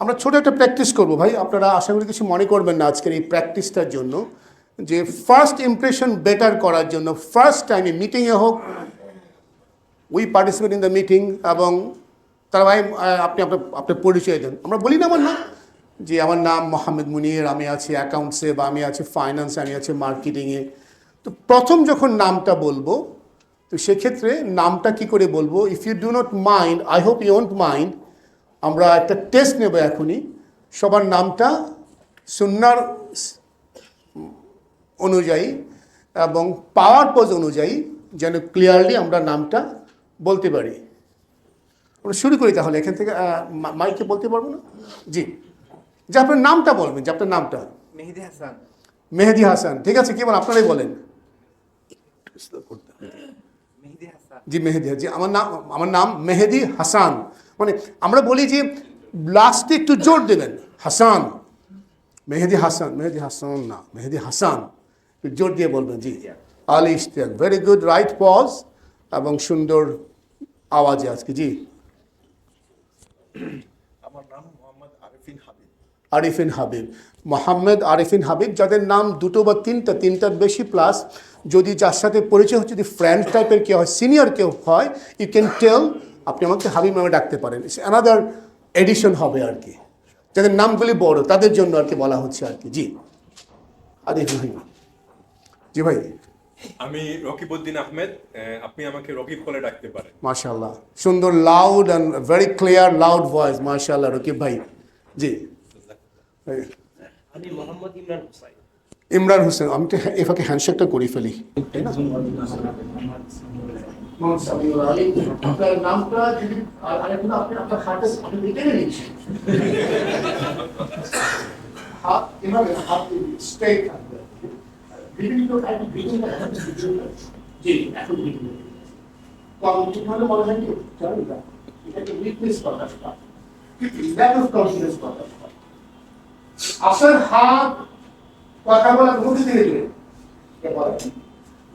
আমরা ছোট একটা প্র্যাকটিস করব ভাই। আপনারা আশা করি কিছু মনে করবেন না আজকের এই প্র্যাকটিসটার জন্য। যে ফার্স্ট ইমপ্রেশন বেটার করার জন্য ফার্স্ট টাইমে মিটিংয়ে হোক we participate in the meeting এবং তারা ভাই আপনি আপনার আপনার পরিচয় দেন। আমরা বলি না আমার নাম, যে আমার নাম মোহাম্মদ মুনির, আমি আছি অ্যাকাউন্টসে বা আমি আছি ফাইন্যান্সে আমি আছি মার্কেটিংয়ে তো প্রথম যখন নামটা বলব, তো সেক্ষেত্রে নামটা কি করে বলব? If you do not mind I hope you won't mind আমরা একটা টেস্ট নেব এখনই। সবার নামটা সুন্নার অনুযায়ী এবং পাওয়ার পোজ অনুযায়ী যেন ক্লিয়ারলি আমরা নামটা বলতে পারি। আমরা শুরু করি তাহলে এখান থেকে মাইকে বলতে পারব না? জি। যে আপনার নামটা বলবেন যে আপনার নামটা। মেহেদি হাসান। মেহেদি হাসান ঠিক আছে? কি বলেন আপনারাই বলেন। হাসান জি মেহেদি জি আমার নাম আমার নাম মেহেদি হাসান। মানে আমরা বলি যে লাস্টে একটু জোর দেবেন হাসান। মেহেদি হাসান মেহেদি হাসান না মেহেদি হাসান। জোর দিয়ে বলবেন জি। Ali Ishtiaq very good right pause এবং সুন্দর আওয়াজে আজকে জি। আমার নাম মোহাম্মদ আরিফিন হাবিব। আরিফিন হাবিব। মোহাম্মদ আরিফিন হাবিব যাদের নাম দুটো বা তিনটা তিনটার বেশি প্লাস যদি যার সাথে পরিচয় হচ্ছে যদি ফ্রেন্ড টাইপের কেউ হয় সিনিয়র কেউ হয় ইউ ক্যান টেল আপনি আমাকে হাবিব নামে ডাকতে পারেন। অ্যানাদার এডিশন হবে আর কি। যাদের নামগুলি বড় তাদের জন্য আর কি বলা হচ্ছে আর কি। জি। আরিফিন হাবিব জি ভাই। আমি রকিবউদ্দিন আহমেদ আপনি আমাকে রকিব বলে ডাকতে পারেন। মাশাল্লাহ সুন্দর loud and very clear loud voice মাশাল্লাহ রকিব ভাই। জি। আমি মোহাম্মদ ইমরান হুসাইন। ইমরান হোসেন আমি তো হ্যাঁ- এফাকে হ্যান্ডশেকটা করে ফেলি। তাই না? উইকনেস প্রকাশ পায় ল্যাক অফ কনফিডেন্স প্রকাশ পায় আপনার হাত কথা বলা মুখে থেকে দিলেন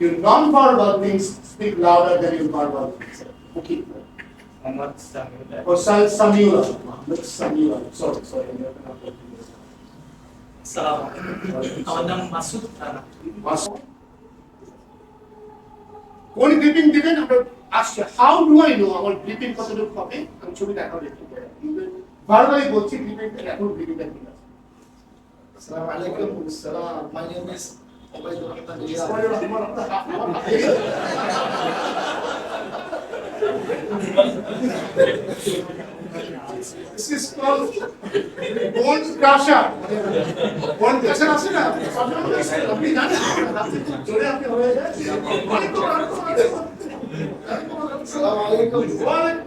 Your non-verbal things speak louder than your verbal things. Okay. Mohammad Samiullah Or Sa- Samiula. Muhammad Samiula. Sorry, sorry. আলাইকুম আমার নাম মাসুদ রানা Masu. কোন গ্রিপিং দিবেন আমরা আসছে হাউ ডু আই নো আমার গ্রিপিং কতটুকু হবে আমি ছবি দেখাবো বারবারই বলছি গ্রিপিং এখন গ্রিপিংটা ঠিক আছে আসসালামু আলাইকুম ইজ ওবাইদুর রহমান আমার আমার আপনার হাত- আমার হাতে- This is called bone crusher. Bone crusher আছে না? আপনি জানেন? হাতে জোরে আপনি হয়ে যায়। অনেক তো অনেক তো অনেক তো। আসসালামু আলাইকুম ওয়ালাইকুম